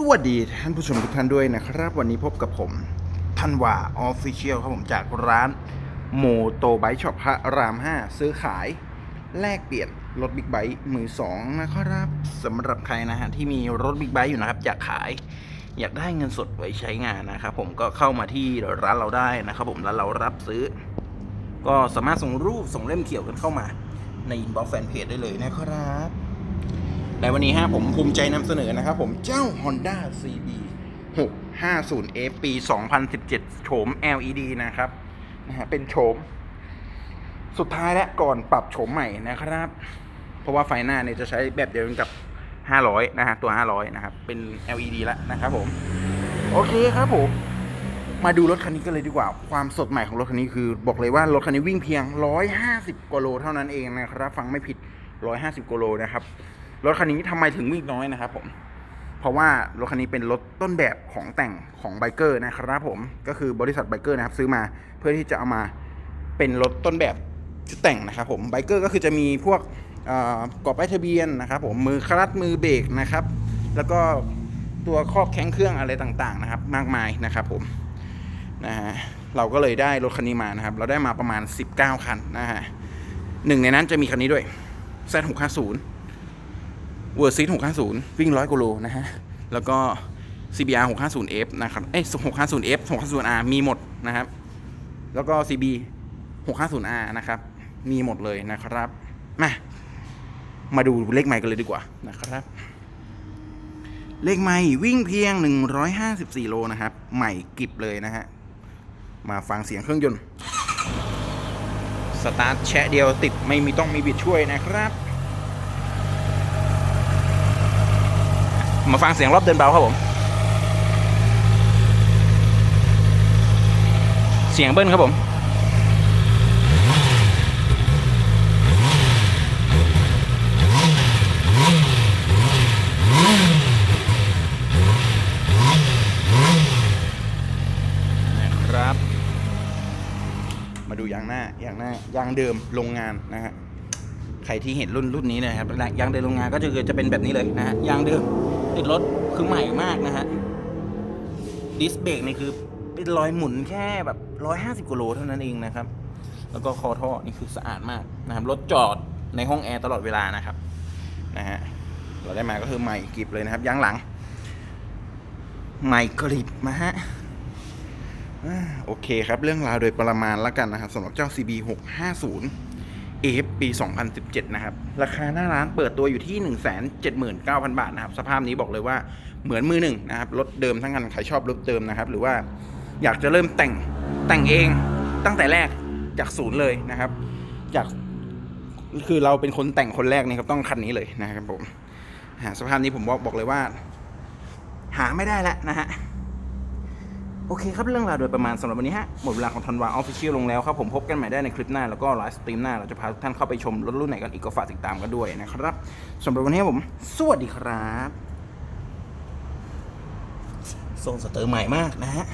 สวัสดีท่านผู้ชมทุกท่านด้วยนะครับ วันนี้พบกับผมทันวาออฟฟิเชียลครับผมจากร้านโมโตไบค์ช็อปพระราม 5 ซื้อขาย แลกเปลี่ยนรถบิ๊กไบค์มือสองนะครับสำหรับใครนะฮะที่มีรถบิ๊กไบค์อยู่นะครับอยากขาย อยากได้เงินสดไว้ใช้งานนะครับผมก็เข้ามาที่ร้านเราได้นะครับผมแล้วเรารับซื้อ ก็สามารถส่งรูปส่งเล่มเขียวกันเข้ามาในอินบ็อกซ์แฟนเพจได้เลยนะครับ ในวันนี้ฮะผมภูมิใจนำเสนอนะครับผมเจ้า Honda CB 650F ปี 2017 โฉม LED นะครับนะฮะเป็นโฉม สุดท้ายและก่อนปรับโฉมใหม่นะครับ เพราะว่าไฟหน้าเนี่ยจะใช้แบบเดียวกันกับ 500 นะฮะตัว 500 นะครับ เป็น LED แล้วนะครับผม โอเคครับผมมาดูรถคันนี้กันเลยดีกว่า ความสดใหม่ของรถคันนี้คือบอกเลยว่ารถคันนี้วิ่งเพียง 150กว่าโลเท่านั้นเองนะครับ ฟังไม่ผิด 150กว่าโลนะครับ รถคันนี้ทำไมถึงวิ่งน้อยนะครับผม เพราะว่ารถคันนี้เป็นรถต้นแบบของแต่งของไบเกอร์นะครับผม ก็คือบริษัทไบเกอร์นะครับซื้อมาเพื่อที่จะเอามาเป็นรถต้นแบบชุดแต่งนะครับผมไบเกอร์ก็คือจะมีพวกก่อกรอบป้ายทะเบียนนะครับผมมือคลัตช์มือเบรกนะครับ แล้วก็ตัวครอบแข้งเครื่องอะไรต่างๆนะครับ มากมายนะครับผมนะฮะเราก็เลยได้รถคันนี้มานะครับ เราได้มาประมาณ 19 คันนะฮะหนึ่งในนั้นจะมีคันนี้ด้วย Z650 เวอร์ซิต650 วิ่งร้อยกิโลนะฮะ แล้วก็ CBR 650F นะครับ เอ้ย 650F 650R มีหมดนะครับ แล้วก็ CB 650R นะครับ มีหมดเลยนะครับ มา มาดูเลขใหม่กันเลยดีกว่านะครับ เลขใหม่วิ่งเพียง 154 โลนะครับ ใหม่กิบเลยนะฮะ มาฟังเสียงเครื่องยนต์ สตาร์ทแชะเดียวติดไม่มีต้องมีบิดช่วยนะครับ มาฟังเสียงรอบเดินเบาครับผม เสียงเบิ้ลครับผมนะครับ มาดูยางหน้ายางหน้ายางเดิมโรงงานนะฮะใครที่เห็นรุ่นรุ่นนี้นะครับยางเดินโรงงานก็จะคือจะเป็นแบบนี้เลยนะฮะยางเดิม ติดรถคือใหม่มากนะฮะดิสเบรกนี่คือเป็นรอยหมุนแค่แบบร้อยห้าสิบกิโลเท่านั้นเองนะครับ แล้วก็คอท่อนี่คือสะอาดมากนะครับรถจอดในห้องแอร์ตลอดเวลานะครับนะฮะเราได้มาก็คือใหม่กริบเลยนะครับยางหลัง ใหม่กริบมาฮะโอเคครับเรื่องราวโดยประมาณแล้วกันนะครับสำหรับเจ้า CB 650 AF ปี 2017 นะครับ ราคาหน้าร้านเปิดตัวอยู่ที่ 179,000 บาทนะครับ สภาพนี้บอกเลยว่าเหมือนมือหนึ่งนะครับรถเดิมทั้งกันใครชอบรถเดิมนะครับ หรือว่าอยากจะเริ่มแต่งแต่งเองตั้งแต่แรกจากศูนย์เลยนะครับ จากคือเราเป็นคนแต่งคนแรกนี่ครับต้องคันนี้เลยนะครับผมสภาพนี้ผมบอกบอกเลยว่า หาไม่ได้แล้วนะฮะ โอเคครับเรื่องราวโดยประมาณสำหรับวันนี้ฮะ หมดเวลาของทันวาออฟฟิเชียลลงแล้วครับผมพบกันใหม่ได้ในคลิปหน้า แล้วก็ไลฟ์สตรีมหน้า เราจะพาทุกท่านเข้าไปชมรถรุ่นไหนกันอีกก็ฝากติดตามกันด้วยนะครับสำหรับวันนี้ผม สวัสดีครับทรงสเตอร์ใหม่มากนะฮะ